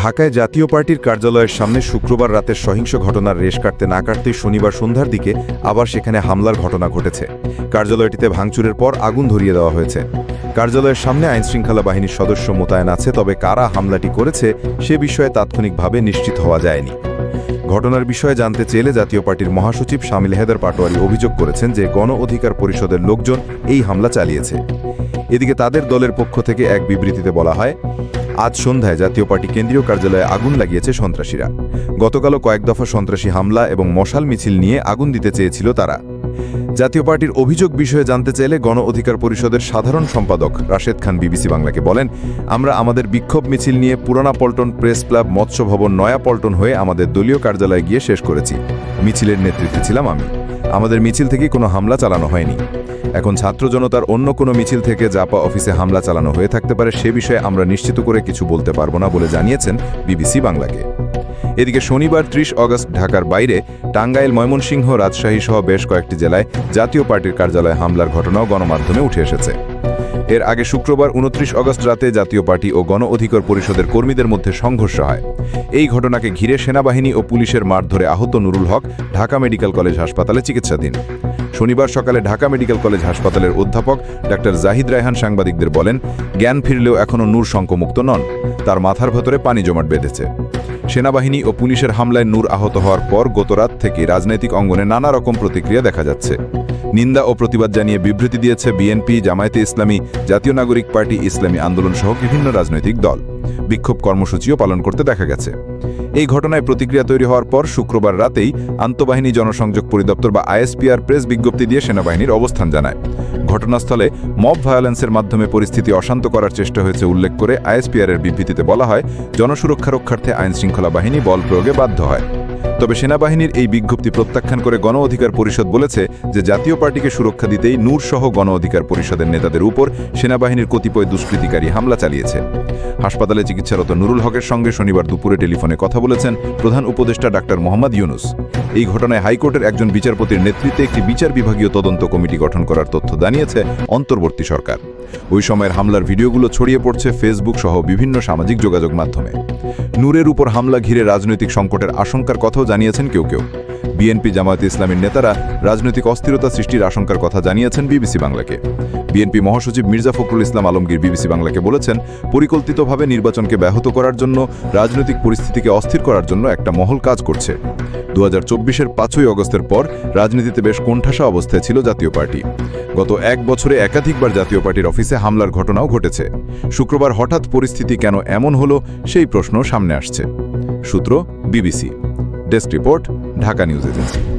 ঢাকায় জাতীয় পার্টির কার্যালয়ের সামনে শুক্রবার রাতের সহিংস ঘটনার রেশ কাটতে না কাটতেই শনিবার সন্ধ্যার দিকে আবার সেখানে হামলার ঘটনা ঘটেছে। কার্যালয়টিতে ভাঙচুরের পর আগুন ধরিয়ে দেওয়া হয়েছে। কার্যালয়ের সামনে আইনশৃঙ্খলা বাহিনীর সদস্য মোতায়েন আছে, তবে কারা হামলাটি করেছে সে বিষয়ে তাৎক্ষণিকভাবে নিশ্চিত হওয়া যায়নি। ঘটনার বিষয়ে জানতে চেলে জাতীয় পার্টির মহাসচিব শামিল হেদার পাটোয়ারি অভিযোগ করেছেন যে গণ অধিকার পরিষদের লোকজন এই হামলা চালিয়েছে। এদিকে তাদের দলের পক্ষ থেকে এক বিবৃতিতে বলা হয় আজ সন্ধ্যায় জাতীয় পার্টি কেন্দ্রীয় কার্যালয়ে আগুন লাগিয়েছে সন্ত্রাসীরা। গতকালও কয়েক দফা সন্ত্রাসী হামলা এবং মশাল মিছিল নিয়ে আগুন দিতে চেয়েছিল তারা। জাতীয় পার্টির অভিযোগ বিষয়ে জানতে চাইলে গণ অধিকার পরিষদের সাধারণ সম্পাদক রাশেদ খান বিবিসি বাংলাকে বলেন, আমরা আমাদের বিক্ষোভ মিছিল নিয়ে পুরানা পল্টন প্রেস ক্লাব, মৎস্য ভবন, নয়া পল্টন হয়ে আমাদের দলীয় কার্যালয়ে গিয়ে শেষ করেছি। মিছিলের নেতৃত্বে ছিলাম আমি। আমাদের মিছিল থেকে কোনো হামলা চালানো হয়নি। এখন ছাত্র জনতার অন্য কোনো মিছিল থেকে জাপা অফিসে হামলা চালানো হয়ে থাকতে পারে, সে বিষয়ে আমরা নিশ্চিত করে কিছু বলতে পারব না বলে জানিয়েছেন বিবিসি বাংলাকে। এদিকে শনিবার ত্রিশ অগস্ট ঢাকার বাইরে টাঙ্গাইল ময়মনসিংহ রাজশাহী সহ বেশ কয়েকটি জেলায় জাতীয় পার্টির কার্যালয়ে হামলার ঘটনাও গণমাধ্যমে উঠে এসেছে। এর আগে শুক্রবার উনত্রিশ অগস্ট রাতে জাতীয় পার্টি ও গণ অধিকার পরিষদের কর্মীদের মধ্যে সংঘর্ষ হয়। এই ঘটনাকে ঘিরে সেনাবাহিনী ও পুলিশের মারধরে আহত নুরুল হক ঢাকা মেডিকেল কলেজ হাসপাতালে চিকিৎসাধীন। শনিবার সকালে ঢাকা মেডিকেল কলেজ হাসপাতালের অধ্যাপক ডাক্তার জাহিদ রায়হান সাংবাদিকদের বলেন, জ্ঞান ফিরলেও এখনও নূর শঙ্কমুক্ত নন। তার মাথার ভেতরে পানি জমাট বেঁধেছে। সেনাবাহিনী ও পুলিশের হামলায় নূর আহত হওয়ার পর গতরাত থেকে রাজনৈতিক অঙ্গনে নানা রকম প্রতিক্রিয়া দেখা যাচ্ছে। নিন্দা ও প্রতিবাদ জানিয়ে বিবৃতি দিয়েছে বিএনপি, জামায়াতে ইসলামী, জাতীয় নাগরিক পার্টি, ইসলামী আন্দোলন সহ বিভিন্ন রাজনৈতিক দল। বিক্ষোভ কর্মসূচিও পালন করতে দেখা গেছে। এই ঘটনায় প্রতিক্রিয়া তৈরি হওয়ার পর শুক্রবার রাতেই আন্তঃবাহিনী জনসংযোগ পরিদপ্তর বা আইএসপিআর প্রেস বিজ্ঞপ্তি দিয়ে সেনাবাহিনীর অবস্থান জানায়। ঘটনাস্থলে মব ভায়োলেন্সের মাধ্যমে পরিস্থিতি অশান্ত করার চেষ্টা হয়েছে উল্লেখ করে আইএসপিআর এর বিবৃতিতে বলা হয়, জনসুরক্ষা রক্ষার্থে আইনশৃঙ্খলা বাহিনী বল প্রয়োগে বাধ্য হয়। তবে সেনাবাহিনীর এই বিজ্ঞপ্তি প্রত্যাখ্যান করে গণ অধিকার পরিষদ বলেছে যে জাতীয় পার্টিকে সুরক্ষা দিতেই নূর সহ গণ অধিকার পরিষদের নেতাদের উপর সেনাবাহিনীর কতিপয় দুষ্কৃতিকারী হামলা চালিয়েছে। হাসপাতালে চিকিৎসারত নুরুল হকের সঙ্গে শনিবার দুপুরে টেলিফোনে কথা বলেছেন প্রধান উপদেষ্টা ডাক্তার মোহাম্মদ ইউনুস। এই ঘটনায় হাইকোর্টের একজন বিচারপতির নেতৃত্বে একটি বিচার বিভাগীয় তদন্ত কমিটি গঠন করার তথ্য জানিয়েছে অন্তর্বর্তী সরকার। ওই সময়ের হামলার ভিডিওগুলো ছড়িয়ে পড়ছে ফেসবুক সহ বিভিন্ন সামাজিক যোগাযোগ মাধ্যমে। নূরের উপর হামলা ঘিরে রাজনৈতিক সংকটের আশঙ্কার কথাও জানিয়েছেন কেউ কেউ। বিএনপি জামায়াতে ইসলামীর নেতারা রাজনৈতিক অস্থিরতা সৃষ্টির আশঙ্কার কথা জানিয়েছেন বিবিসি বাংলাকে। বিএনপি মহাসচিব মির্জা ফখরুল ইসলাম আলমগীর বিবিসি বাংলাকে বলেছেন, পরিকল্পিতভাবে নির্বাচনকে ব্যাহত করার জন্য, রাজনৈতিক পরিস্থিতিকে অস্থির করার জন্য একটা মহল কাজ করছে। দু হাজার চব্বিশের পাঁচই অগস্টের পর রাজনীতিতে বেশ কোণঠাসা অবস্থায় ছিল জাতীয় পার্টি। গত এক বছরে একাধিকবার জাতীয় পার্টির অফিসে হামলার ঘটনাও ঘটেছে। শুক্রবার হঠাৎ পরিস্থিতি কেন এমন হলো, সেই প্রশ্ন সামনে আসছে। সূত্র BBC. Desk report Dhaka news agency.